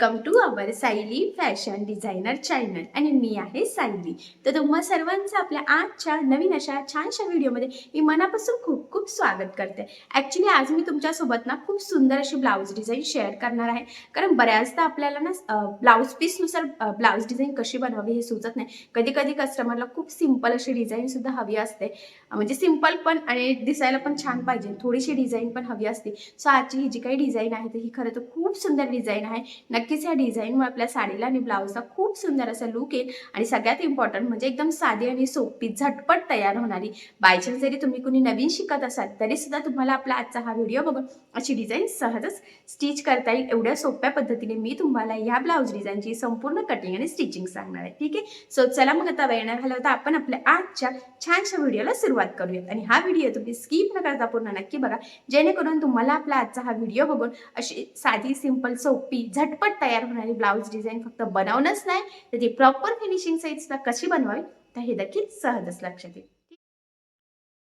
come to Sayali fashion designer channel आणि मी आहे सायली. तर तुम्हा सर्वांचं आपल्या आजच्या नवीन अशा छानशा व्हिडिओमध्ये मी मनापासून खूप खूप स्वागत करते. ॲक्च्युली आज मी तुमच्यासोबत ना खूप सुंदर अशी ब्लाऊज डिझाईन शेअर करणार आहे. कारण बऱ्याचदा आपल्याला ना ब्लाऊज पीसनुसार ब्लाऊज डिझाईन कशी बनवावी हे सुचत नाही. कधी कधी कस्टमरला खूप सिंपल अशी डिझाईनसुद्धा हवी असते. म्हणजे सिंपल पण आणि दिसायला पण छान पाहिजे. थोडीशी डिझाईन पण हवी असते. सो आजची ही जी काही डिझाईन आहे तर ही खरं तर खूप सुंदर डिझाईन आहे. नक्कीच या डिझाईनमुळे आपल्या साडीला आणि ब्लाऊजला खूप सुंदर असा लुक येईल. आणि सगळ्यात इम्पॉर्टंट म्हणजे एकदम साधी आणि सोपी झटपट तयार होणारी. बायचान्स जरी तुम्ही कुणी नवीन शिकत असाल तरी सुद्धा तुम्हाला आपला आजचा हा व्हिडिओ बघून अशी डिझाईन सहजच स्टिच करता येईल. एवढ्या सोप्या पद्धतीने मी तुम्हाला या ब्लाऊज डिझाईनची संपूर्ण कटिंग आणि स्टिचिंग सांगणार आहे. ठीक आहे? सो चला मग आता वेळ न होता आपण आपल्या आजच्या छानशा व्हिडिओला सुरुवात करूयात. आणि हा व्हिडिओ तुम्ही स्किप न करता पूर्ण नक्की बघा. जेणेकरून तुम्हाला आपला आजचा हा व्हिडिओ बघून अशी साधी सिंपल सोपी झटपट तयार होणारी ब्लाऊज डिझाईन फक्त बनवणंच नाही तर ती प्रॉपर फिनिशिंग साईजला कशी बनवावी तर हे देखील सहजच लक्षात येईल.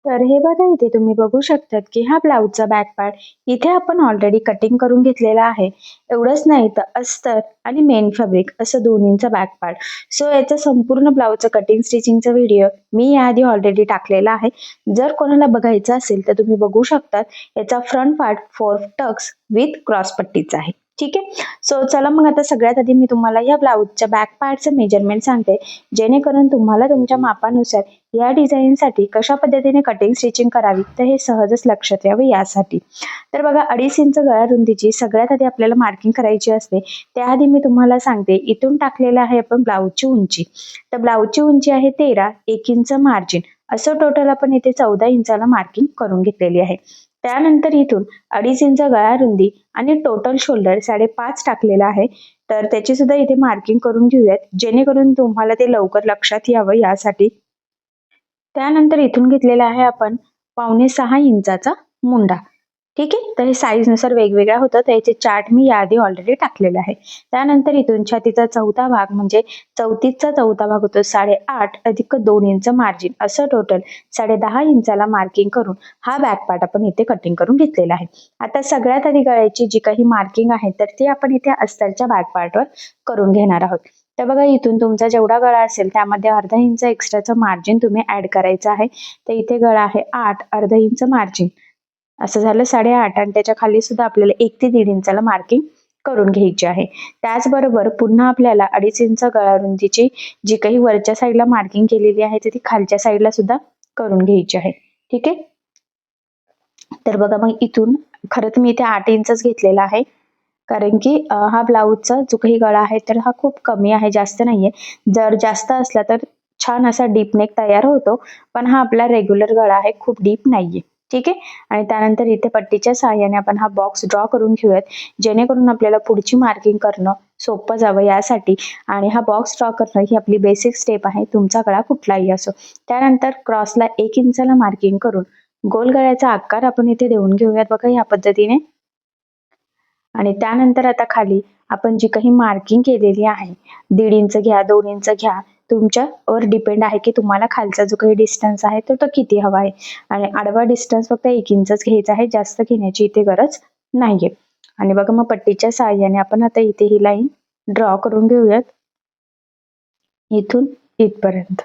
तर हे बघा इथे तुम्ही बघू शकतात की हा ब्लाऊजचा बॅक पार्ट इथे आपण ऑलरेडी कटिंग करून घेतलेला आहे. एवढंच नाही तर अस्तर आणि मेन फॅब्रिक असं दोन्हींचा बॅक पार्ट सो याचा संपूर्ण ब्लाऊजचा कटिंग स्टिचिंगचा व्हिडिओ मी याआधी ऑलरेडी टाकलेला आहे. जर कोणाला बघायचं असेल तर तुम्ही बघू शकतात याचा front part four tucks with cross पट्टीचा आहे. ठीक आहे? सो चला मग आता सगळ्यात आधी मी तुम्हाला या ब्लाऊजच्या बॅक पार्टचं मेजरमेंट सांगते. जेणेकरून तुम्हाला तुमच्या मापानुसार या डिझाईनसाठी कशा पद्धतीने कटिंग स्टिचिंग करावी तर हे सहजच लक्षात यावं यासाठी. तर बघा अडीच इंच गळ्या रुंदीची सगळ्यात आधी आपल्याला मार्किंग करायची असते. त्याआधी मी तुम्हाला सांगते इथून टाकलेलं आहे आपण ब्लाऊजची उंची. तर ब्लाऊजची उंची आहे तेरा एक इंच मार्जिन असं टोटल आपण इथे चौदा इंचाला मार्किंग करून घेतलेली आहे. त्यानंतर इथून अडीच इंच गळा रुंदी आणि टोटल शोल्डर साडेपाच टाकलेला आहे. तर त्याची सुद्धा इथे मार्किंग करून घेऊयात. जेणेकरून तुम्हाला ते लवकर लक्षात यावं यासाठी. त्यानंतर इथून घेतलेला आहे आपण पावणे सहा इंचाचा मुंडा. ठीक आहे? तर हे साईजनुसार वेगवेगळ्या होतं. तर याचे चार्ट मी याआधी ऑलरेडी टाकलेला आहे. त्यानंतर इथून छातीचा चौथा भाग म्हणजे चौतीसचा चौथा भाग होतो. साडेआठ अधिक दोन इंच मार्जिन असं टोटल साडे दहा इंचाला मार्किंग करून हा बॅक पार्ट आपण इथे कटिंग करून घेतलेला आहे. आता सगळ्यात आधी गळ्याची जी काही मार्किंग आहे तर ती आपण इथे अस्तरच्या बॅक पार्टवर करून घेणार आहोत. तर बघा इथून तुमचा जेवढा गळा असेल त्यामध्ये अर्धा इंच एक्स्ट्राचं मार्जिन तुम्ही ऍड करायचं आहे. तर इथे गळा आहे आठ अर्धा इंच मार्जिन असं झालं साडेआठ आणि त्याच्याखाली सुद्धा आपल्याला एक ते दीड इंचाला मार्किंग करून घ्यायची आहे. त्याचबरोबर पुन्हा आपल्याला अडीच इंच गळा रुंदीची जी काही वरच्या साईडला मार्किंग केलेली आहे ती खालच्या साईडला सुद्धा करून घ्यायची आहे. ठीक आहे? तर बघा मग इथून खरं तर मी इथे आठ इंचच घेतलेला आहे. कारण की हा ब्लाऊजचा जो काही गळा आहे तर हा खूप कमी आहे जास्त नाहीये. जर जास्त असला तर छान असा डीप नेक तयार होतो पण हा आपला रेग्युलर गळा आहे खूप डीप नाहीये. ठीक आहे? आणि त्यानंतर इथे पट्टीच्या सहाय्याने आपण हा बॉक्स ड्रॉ करून घेऊयात. जेणेकरून आपल्याला पुढची मार्किंग करणं सोपं जावं यासाठी. आणि हा बॉक्स ड्रॉ करणं ही आपली बेसिक स्टेप आहे. तुमचा गळा कुठलाही असो. त्यानंतर क्रॉसला एक इंचाला मार्किंग करून गोल गळ्याचा आकार आपण इथे देऊन घेऊयात बघा ह्या पद्धतीने. आणि त्यानंतर आता खाली आपण जी काही मार्किंग केलेली आहे दीड इंच घ्या दोन इंच घ्या तुमच्यावर डिपेंड आहे की तुम्हाला खालचा जो काही डिस्टन्स आहे तो तो किती हवा आहे. आणि आडवा डिस्टन्स फक्त एक इंचच घ्यायचा आहे जास्त घेण्याची इथे गरज नाहीये. आणि बघा मग पट्टीच्या सहाय्याने आपण आता इथे ही लाईन ड्रॉ करून घेऊयात. इथून इथपर्यंत.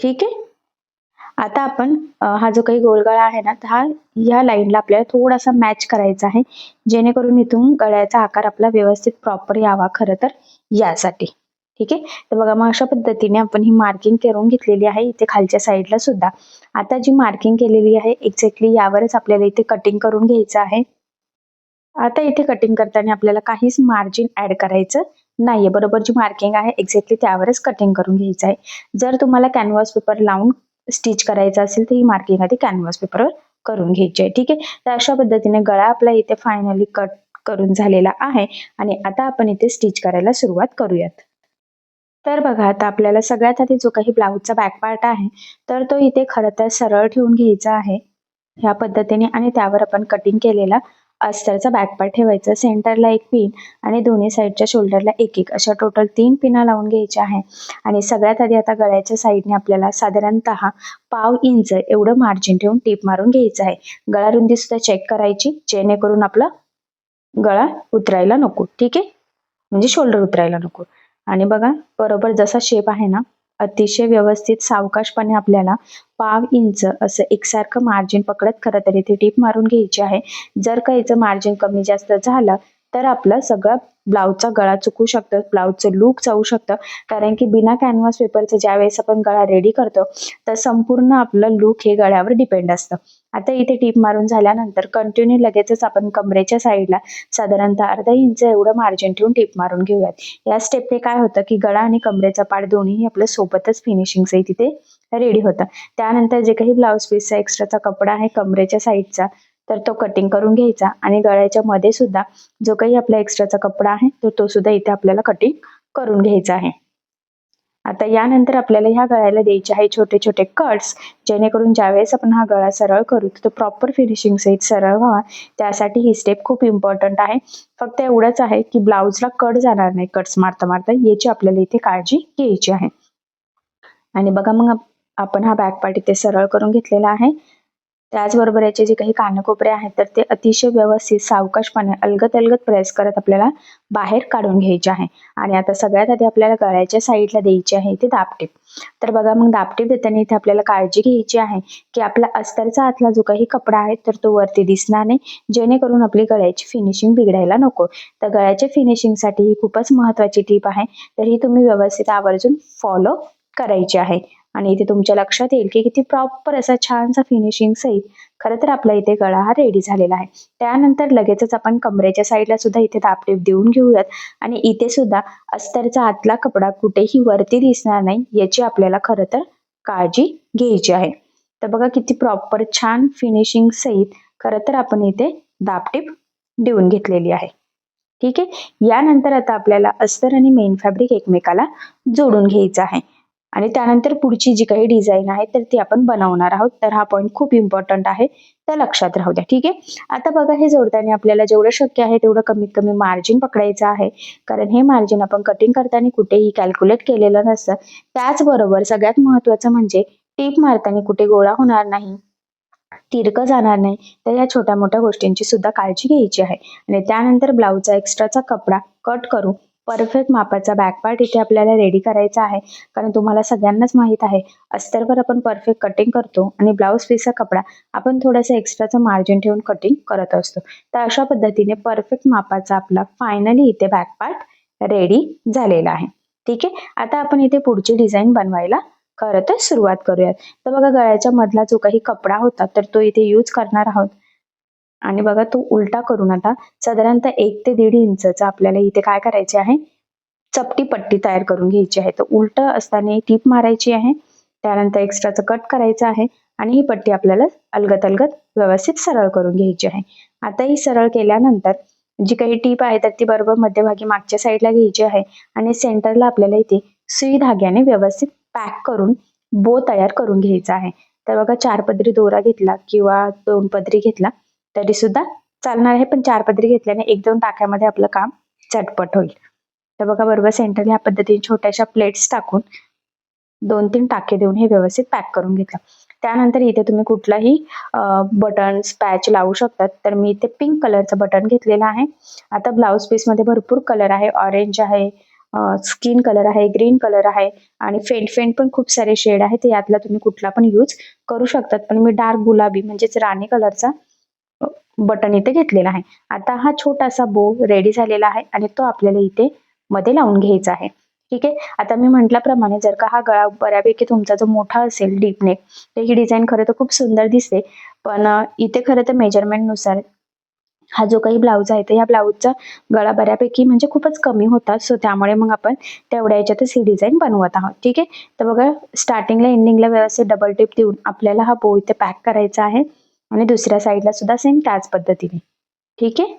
ठीक आहे? आता आपण हा जो काही गोलगळा आहे ना हा ह्या लाईनला आपल्याला थोडासा मॅच करायचा आहे. जेणेकरून इथून गळ्याचा आकार आपला व्यवस्थित प्रॉपर यावा खरं तर यासाठी. ठीक आहे? तर बघा मग अशा पद्धतीने आपण ही मार्किंग करून घेतलेली आहे इथे खालच्या साईडला सुद्धा. आता जी मार्किंग केलेली आहे एक्झॅक्टली यावरच आपल्याला इथे कटिंग करून घ्यायचं आहे. आता इथे कटिंग करताना आपल्याला काहीच मार्जिन ऍड करायचं नाहीये. बरोबर जी मार्किंग आहे एक्झॅक्टली त्यावरच कटिंग करून घ्यायचं आहे. जर तुम्हाला कॅनव्हास पेपर लावून स्टिच करायचं असेल तर ही मार्किंग आधी कॅनव्हास पेपरवर करून घ्यायची आहे. ठीक आहे? तर अशा पद्धतीने गळा आपला इथे फायनली कट करून झालेला आहे. आणि आता आपण इथे स्टिच करायला सुरुवात करूयात. तर बघा आता आपल्याला सगळ्यात आधी जो काही ब्लाऊजचा बॅक पार्ट आहे तर तो इथे खरं तर सरळ ठेवून घ्यायचा आहे. ह्या पद्धतीने आणि त्यावर आपण कटिंग केलेला अस्तरचा बॅक पार्ट ठेवायचा. सेंटरला एक पिन आणि दोन्ही साईडच्या शोल्डरला एक एक. अशा टोटल तीन पिना लावून घ्यायच्या आहे. आणि सगळ्यात आधी आता गळ्याच्या साईडने आपल्याला साधारणतः पाव इंच एवढं मार्जिन ठेवून टीप मारून घ्यायचं आहे. गळा रुंदी सुद्धा चेक करायची जेणेकरून आपला गळा उतरायला नको. ठीक आहे? म्हणजे शोल्डर उतरायला नको. आणि बघा बरोबर जसा शेप आहे ना अतिशय व्यवस्थित सावकाशपणे आपल्याला पाव इंच असं एकसारखं मार्जिन पकडत खरं तर इथे टीप मारून घ्यायची आहे. जर का याचं मार्जिन कमी जास्त झालं तर आपलं सगळं ब्लाऊजचा गळा चुकू शकतं ब्लाऊजचं लूक जाऊ शकतं. कारण की बिना कॅनव्हास पेपरचं ज्या वेळेस आपण गळा रेडी करतो तर संपूर्ण आपलं लूक हे गळ्यावर डिपेंड असतं. आता इथे टीप मारून झाल्यानंतर कंटिन्यू लगेचच आपण कमरेच्या साईडला साधारणतः अर्धा इंच एवढं मार्जिन ठेवून टीप मारून घेऊयात. या स्टेपने काय होतं की गळा आणि कमरेचा पाठ दोन्ही आपलं सोबतच फिनिशिंगचंही तिथे रेडी होतं. त्यानंतर जे काही ब्लाऊज पीसचा एक्स्ट्राचा कपडा आहे कमरेच्या साईडचा तर तो कटिंग करून घ्यायचा आणि गळ्याच्या मध्ये सुद्धा जो काही आपला एक्स्ट्राचा कपडा आहे तर तो सुद्धा इथे आपल्याला कटिंग करून घ्यायचा आहे. आता यानंतर आपल्याला ह्या गळ्याला द्यायचे आहे छोटे छोटे कट्स जेणेकरून ज्यावेळेस आपण हा गळा सरळ करू तर तो प्रॉपर फिनिशिंग सहित सरळ व्हावा. त्यासाठी ही स्टेप खूप इम्पॉर्टंट आहे. फक्त एवढंच आहे की ब्लाऊजला कट जाणार नाही कट्स मारता मारता याची आपल्याला इथे काळजी घ्यायची आहे. आणि बघा मग आपण हा बॅक पार्ट इथे सरळ करून घेतलेला आहे. त्याचबरोबर याचे जे काही कानकोपरे आहेत तर ते अतिशय व्यवस्थित सावकाशपणे अलगत अलगत प्रेस करत आपल्याला बाहेर काढून घ्यायचे आहे. आणि आता सगळ्यात आधी आपल्याला गळ्याच्या साईडला द्यायची आहे ते दापटीप. तर बघा मग दापटीप देताना इथे आपल्याला काळजी घ्यायची आहे की आपला अस्तरचा आतला जो काही कपडा आहे तर तो वरती दिसणार नाही. जेणेकरून आपली गळ्याची फिनिशिंग बिघडायला नको. तर गळ्याच्या फिनिशिंगसाठी ही खूपच महत्वाची टीप आहे. तर ही तुम्ही व्यवस्थित आवर्जून फॉलो करायची आहे. आणि इथे तुमच्या लक्षात येईल की किती प्रॉपर असा छानसा फिनिशिंग सहित खरं तर आपला इथे गळा हा रेडी झालेला आहे. त्यानंतर लगेचच आपण कमरेच्या साईडला सुद्धा इथे दापटीप देऊन घेऊयात. आणि इथे सुद्धा अस्तरचा आतला कपडा कुठेही वरती दिसणार नाही याची आपल्याला खरं तर काळजी घ्यायची आहे. तर बघा किती प्रॉपर छान फिनिशिंग सहित खरं तर आपण इथे दापटीप देऊन घेतलेली आहे. ठीक आहे? यानंतर आता आपल्याला अस्तर आणि मेन फॅब्रिक एकमेकाला जोडून घ्यायचं आहे. आणि त्यानंतर पुढची जी काही डिझाईन आहे तर ती आपण बनवणार आहोत. तर हा पॉईंट खूप इम्पॉर्टंट आहे. तर लक्षात राहू द्या ठीक आहे? आता बघा हे जोडताना आपल्याला जेवढं शक्य आहे तेवढं कमीत कमी मार्जिन पकडायचं आहे. कारण हे मार्जिन आपण कटिंग करताना कुठेही कॅल्क्युलेट केलेलं नसतं. त्याचबरोबर सगळ्यात महत्वाचं म्हणजे टीप मारताना कुठे गोळा होणार नाही तिरकं जाणार नाही तर या छोट्या मोठ्या गोष्टींची सुद्धा काळजी घ्यायची आहे. आणि त्यानंतर ब्लाऊजचा एक्स्ट्राचा कपडा कट करू. परफेक्ट मापाचा बॅक पार्ट इथे आपल्याला रेडी करायचा आहे. कारण तुम्हाला सगळ्यांनाच माहीत आहे अस्तरवर आपण परफेक्ट कटिंग करतो आणि ब्लाऊज पीसचा कपडा आपण थोडासा एक्स्ट्राचं मार्जिन ठेवून कटिंग करत असतो. तर अशा पद्धतीने परफेक्ट मापाचा आपला फायनली इथे बॅक पार्ट रेडी झालेला आहे. ठीक आहे? आता आपण इथे पुढची डिझाईन बनवायला खरं तर सुरुवात करूयात. तर बघा गळ्याच्या मधला जो काही कपडा होता तर तो इथे यूज करणार आहोत. आणि बघा तो उलटा करून आता साधारणतः एक ते दीड इंचचा आपल्याला इथे काय करायचे आहे? चपटी पट्टी तयार करून घ्यायची आहे. तर उलट असताना टीप मारायची आहे. त्यानंतर एक्स्ट्राचं कट करायचं आहे आणि ही पट्टी आपल्याला अलगत अलगत व्यवस्थित सरळ करून घ्यायची आहे. आता ही सरळ केल्यानंतर जी काही टीप आहे तर ती बरोबर मध्यभागी मागच्या साईडला घ्यायची आहे आणि सेंटरला आपल्याला इथे सुई धाग्याने व्यवस्थित पॅक करून बो तयार करून घ्यायचा आहे. तर बघा चार पदरी दोरा घेतला किंवा दोन पदरी घेतला तरी सुद्धा चालणार आहे. पण चार पदरी घेतल्याने एक दोन टाक्यामध्ये आपलं काम चटपट होईल. तर बघा बरोबर सेंटर ह्या पद्धतीने छोट्याशा प्लेट्स टाकून दोन तीन टाके देऊन हे व्यवस्थित पॅक करून घेतलं. त्यानंतर इथे तुम्ही कुठलाही बटन्स पॅच लावू शकतात. तर मी इथे पिंक कलरचं बटन घेतलेलं आहे. आता ब्लाऊज पीसमध्ये भरपूर कलर आहे. ऑरेंज आहे स्किन कलर आहे ग्रीन कलर आहे आणि फेंट फेंट पण खूप सारे शेड आहे ते यातला तुम्ही कुठला पण यूज करू शकतात. पण मी डार्क गुलाबी म्हणजेच राणी कलरचा बटन इथे घेतलेला आहे. आता हा छोटासा बो रेडी झालेला आहे आणि तो आपल्याला इथे मध्ये लावून घ्यायचा आहे. ठीक आहे? आता मी म्हटल्याप्रमाणे जर का हा गळा बऱ्यापैकी तुमचा जो मोठा असेल डीप नेक तर ही डिझाईन खरं तर खूप सुंदर दिसते. पण इथे खरं तर मेजरमेंटनुसार हा जो काही ब्लाऊज आहे तर या ब्लाऊजचा गळा बऱ्यापैकी म्हणजे खूपच कमी होता. सो त्यामुळे मग आपण तेवढ्या याच्यातच ही डिझाईन बनवत आहोत. ठीक आहे? तर बघा स्टार्टिंगला एंडिंगला व्यवस्थित डबल टिप देऊन आपल्याला हा बो इथे पॅक करायचा आहे. आणि दुसऱ्या साईडला सुद्धा सेम त्याच पद्धतीने. ठीक आहे?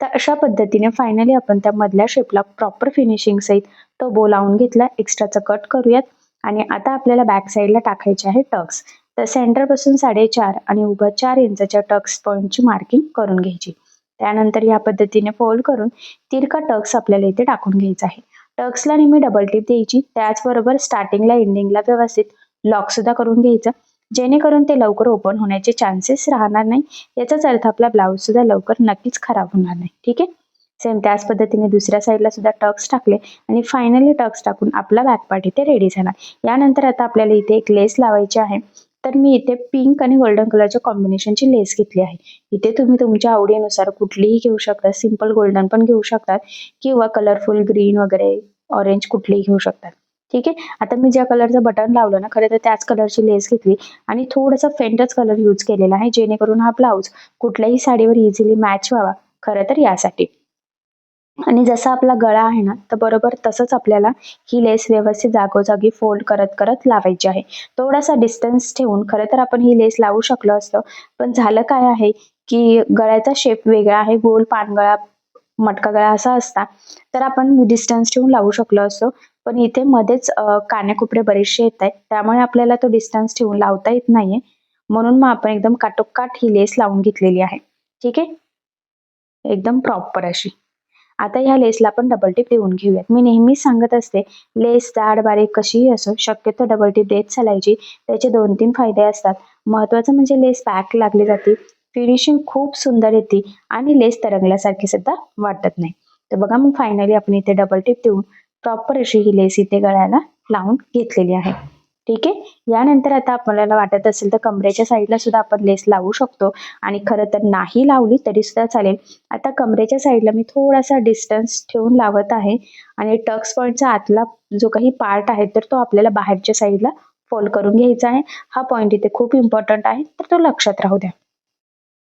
तर अशा पद्धतीने फायनली आपण त्या मधल्या शेपला प्रॉपर फिनिशिंग सहित तो बो लावून घेतला. एक्स्ट्राचा कट करूयात. आणि आता आपल्याला बॅक साईडला टाकायचे आहे टक्स तर सेंटरपासून साडेचार आणि उभं चार इंचाच्या टक्स पॉईंटची मार्किंग करून घ्यायची. त्यानंतर या पद्धतीने फोल्ड करून तिरका टक्स आपल्याला इथे टाकून घ्यायचा आहे. टक्सला नेहमी डबल टिप द्यायची. त्याचबरोबर स्टार्टिंगला एंडिंगला व्यवस्थित लॉक सुद्धा करून घ्यायचं. जेणेकरून ते लवकर ओपन होण्याचे चान्सेस राहणार नाही. याचाच अर्थ आपला ब्लाऊज सुद्धा लवकर नक्कीच खराब होणार नाही. ठीक आहे? सेम त्याच पद्धतीने दुसऱ्या साईडला सुद्धा टक्स टाकले आणि फायनली टक्स टाकून आपला बॅकपार्ट इथे रेडी झाला. यानंतर आता आपल्याला इथे एक लेस लावायची आहे. तर मी इथे पिंक आणि गोल्डन कलरच्या कॉम्बिनेशनची लेस घेतली आहे. इथे तुम्ही तुमच्या आवडीनुसार कुठलीही घेऊ शकता. सिंपल गोल्डन पण घेऊ शकतात. किंवा कलरफुल ग्रीन वगैरे ऑरेंज कुठलीही घेऊ शकतात. ठीक आहे? आता मी ज्या कलरचं बटन लावलं ना खरं तर त्याच कलरची लेस घेतली. आणि थोडासा फेंटच कलर यूज केलेला आहे जेणेकरून हा ब्लाऊज कुठल्याही साडीवर इझिली मॅच व्हावा. खरं तर यासाठी. आणि जसा आपला गळा आहे ना तर बरोबर तसंच आपल्याला ही लेस व्यवस्थित जागोजागी फोल्ड करत करत लावायची आहे. थोडासा डिस्टन्स ठेवून खरं तर आपण ही लेस लावू शकलो असतो. पण झालं काय आहे की गळ्याचा शेप वेगळा आहे गोल पानगळा मटका गळा असा असता तर आपण डिस्टन्स ठेवून लावू शकलो असतो. पण इथे मध्येच अं, कानेकोपरे बरेचसे येत आहेत. त्यामुळे आपल्याला तो डिस्टन्स ठेवून लावता येत नाहीये. म्हणून मग आपण एकदम काटोकाट ही लेस लावून घेतलेली आहे. ठीक आहे? एकदम प्रॉपर अशी. आता ह्या लेसला आपण डबल टिप देऊन घेऊयात. मी नेहमीच सांगत असते लेस जाड बारीक कशीही असो शक्यतो डबल टिप देत चालायची. त्याचे दोन तीन फायदे असतात. महत्वाचं म्हणजे लेस पॅक लागली जाते. फिनिशिंग खूप सुंदर येते आणि लेस तरंगल्यासारखी सुद्धा वाटत नाही. तर बघा मग फायनली आपण इथे डबल टिप देऊन प्रॉपर अशी ही लेस इथे गळ्याला लावून घेतलेली आहे. ठीक आहे? यानंतर आता आपल्याला वाटत असेल तर कमरेच्या साईडला सुद्धा आपण लेस लावू शकतो. आणि खरं तर नाही लावली तरी सुद्धा चालेल. आता कमरेच्या साईडला मी थोडासा डिस्टन्स ठेवून लावत आहे. आणि टक्स पॉईंटचा आतला जो काही पार्ट आहे तर तो आपल्याला बाहेरच्या साईडला फोल्ड करून घ्यायचा आहे. हा पॉईंट इथे खूप इम्पॉर्टंट आहे. तर तो लक्षात राहू द्या.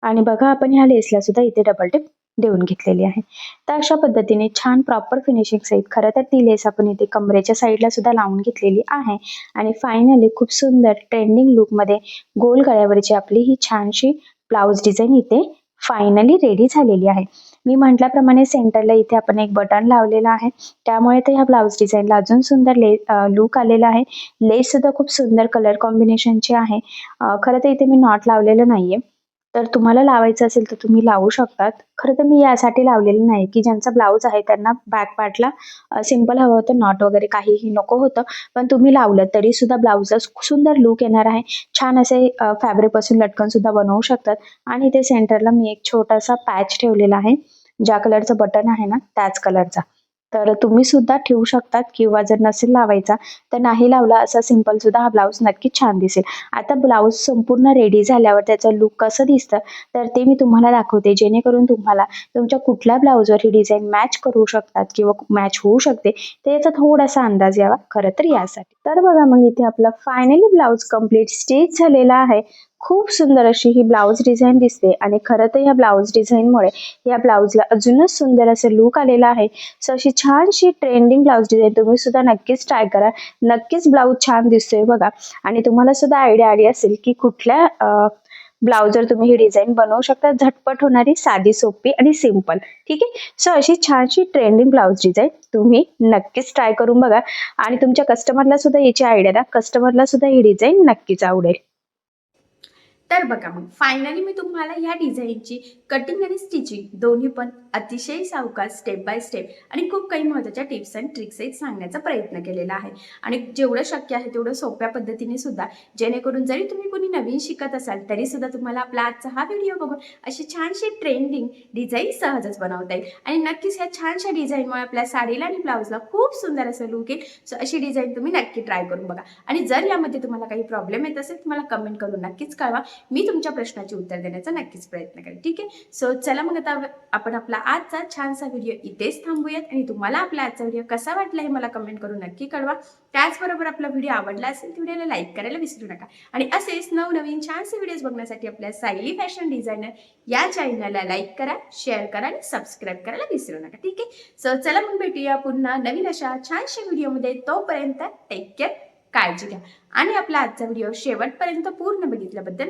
आणि बघा आपण ह्या लेसला सुद्धा इथे डबल टिप देऊन घेतलेली आहे. तर अशा पद्धतीने छान प्रॉपर फिनिशिंग सहित खरं तर ती लेस आपण इथे कमरेच्या साईडला सुद्धा लावून घेतलेली आहे. आणि फायनली खूप सुंदर ट्रेंडिंग लुकमध्ये गोल गळ्यावरची आपली ही छानशी ब्लाऊज डिझाईन इथे फायनली रेडी झालेली आहे. मी म्हटल्याप्रमाणे सेंटरला इथे आपण एक बटन लावलेलं आहे. त्यामुळे तर ह्या ब्लाऊज डिझाईनला अजून सुंदर ले लुक आलेला आहे. लेस सुद्धा खूप सुंदर कलर कॉम्बिनेशनची आहे. खरं तर इथे मी नॉट लावलेलं नाहीये. तर तुम्हाला लावायचं असेल तर तुम्ही लावू शकतात. खरं तर मी यासाठी लावलेलं नाही की ज्यांचा ब्लाऊज आहे त्यांना बॅक पार्टला सिंपल हवं होतं नॉट वगैरे काहीही नको होतं. पण तुम्ही लावलं तरी सुद्धा ब्लाऊजला सुंदर लुक येणार आहे. छान असे फॅब्रिकपासून लटकन सुद्धा बनवू शकतात. आणि ते सेंटरला मी एक छोटासा पॅच ठेवलेला आहे. ज्या कलरचं बटन आहे ना त्याच कलरचा तर तुम्ही सुद्धा ठेवू शकतात किंवा जर नसेल लावायचा तर नाही लावला असा सिंपल सुद्धा हा ब्लाऊज नक्की छान दिसेल. आता ब्लाऊज संपूर्ण रेडी झाल्यावर त्याचं लुक कसं दिसतं तर ते मी तुम्हाला दाखवते. जेणेकरून तुम्हाला तुमच्या कुठल्या ब्लाऊजवर ही डिझाईन मॅच करू शकतात किंवा मॅच होऊ शकते त्याचा थोडासा अंदाज यावा. खरं तर यासाठी. तर बघा मग इथे आपला फायनली ब्लाऊज कंप्लीट स्टिच झालेला आहे. खूप सुंदर अशी ही ब्लाऊज डिझाईन दिसते. आणि खरं तर या ब्लाऊज डिझाईनमुळे या ब्लाऊजला अजूनच सुंदर असं लुक आलेला आहे. सो अशी छानशी ट्रेंडिंग ब्लाऊज डिझाईन तुम्ही सुद्धा नक्कीच ट्राय करा. नक्कीच ब्लाऊज छान दिसतोय बघा. आणि तुम्हाला सुद्धा आयडिया आली असेल की कुठल्या ब्लाऊजवर तुम्ही ही डिझाईन बनवू शकता. झटपट होणारी साधी सोपी आणि सिंपल ठीक आहे? सो अशी छानशी ट्रेंडिंग ब्लाऊज डिझाईन तुम्ही नक्कीच ट्राय करून बघा. आणि तुमच्या कस्टमरला सुद्धा याची आयडिया द्या. कस्टमरला सुद्धा ही डिझाईन नक्कीच आवडेल. तर बघा मग फायनली मी तुम्हाला ह्या डिझाईनची कटिंग आणि स्टिचिंग दोन्ही पण अतिशय सावकाश स्टेप बाय स्टेप आणि खूप काही महत्त्वाच्या टिप्स अँड ट्रिक्सही सांगण्याचा प्रयत्न केलेला आहे. आणि जेवढं शक्य आहे तेवढं सोप्या पद्धतीने सुद्धा जेणेकरून जरी तुम्ही कोणी नवीन शिकत असाल तरी सुद्धा तुम्हाला आपला आजचा हा व्हिडिओ बघून अशी छानशी ट्रेंडिंग डिझाईन सहजच बनवता येईल. आणि नक्कीच ह्या छानशा डिझाईनमुळे आपल्या साडीला आणि ब्लाऊजला खूप सुंदर असं लुक येईल. सो अशी डिझाईन तुम्ही नक्की ट्राय करून बघा. आणि जर यामध्ये तुम्हाला काही प्रॉब्लेम येत असेल तुम्हाला कमेंट करून नक्कीच कळवा. मी तुमच्या प्रश्नाचे उत्तर देण्याचा नक्कीच प्रयत्न करेन. ठीक आहे? सो चला मग आता आपण आपला आजचा छानसा व्हिडिओ इथेच थांबूयात आणि तुम्हाला आपला आजचा व्हिडिओ कसा वाटला हे मला कमेंट करून नक्की कळवा. त्याचबरोबर आपला व्हिडिओ आवडला असेल तर व्हिडिओला लाईक करायला विसरू नका. आणि असेच नवनवीन छानसे व्हिडिओज बघण्यासाठी आपल्या सायली फॅशन डिझायनर या चॅनलला लाईक करा शेअर करा आणि सबस्क्राईब करायला विसरू नका. ठीक आहे? सो चला मग भेटूया पुन्हा नवीन अशा छानशा व्हिडिओमध्ये तोपर्यंत टेक केअर काळजी घ्या. आणि आपला आजचा व्हिडिओ शेवटपर्यंत पूर्ण बघितल्याबद्दल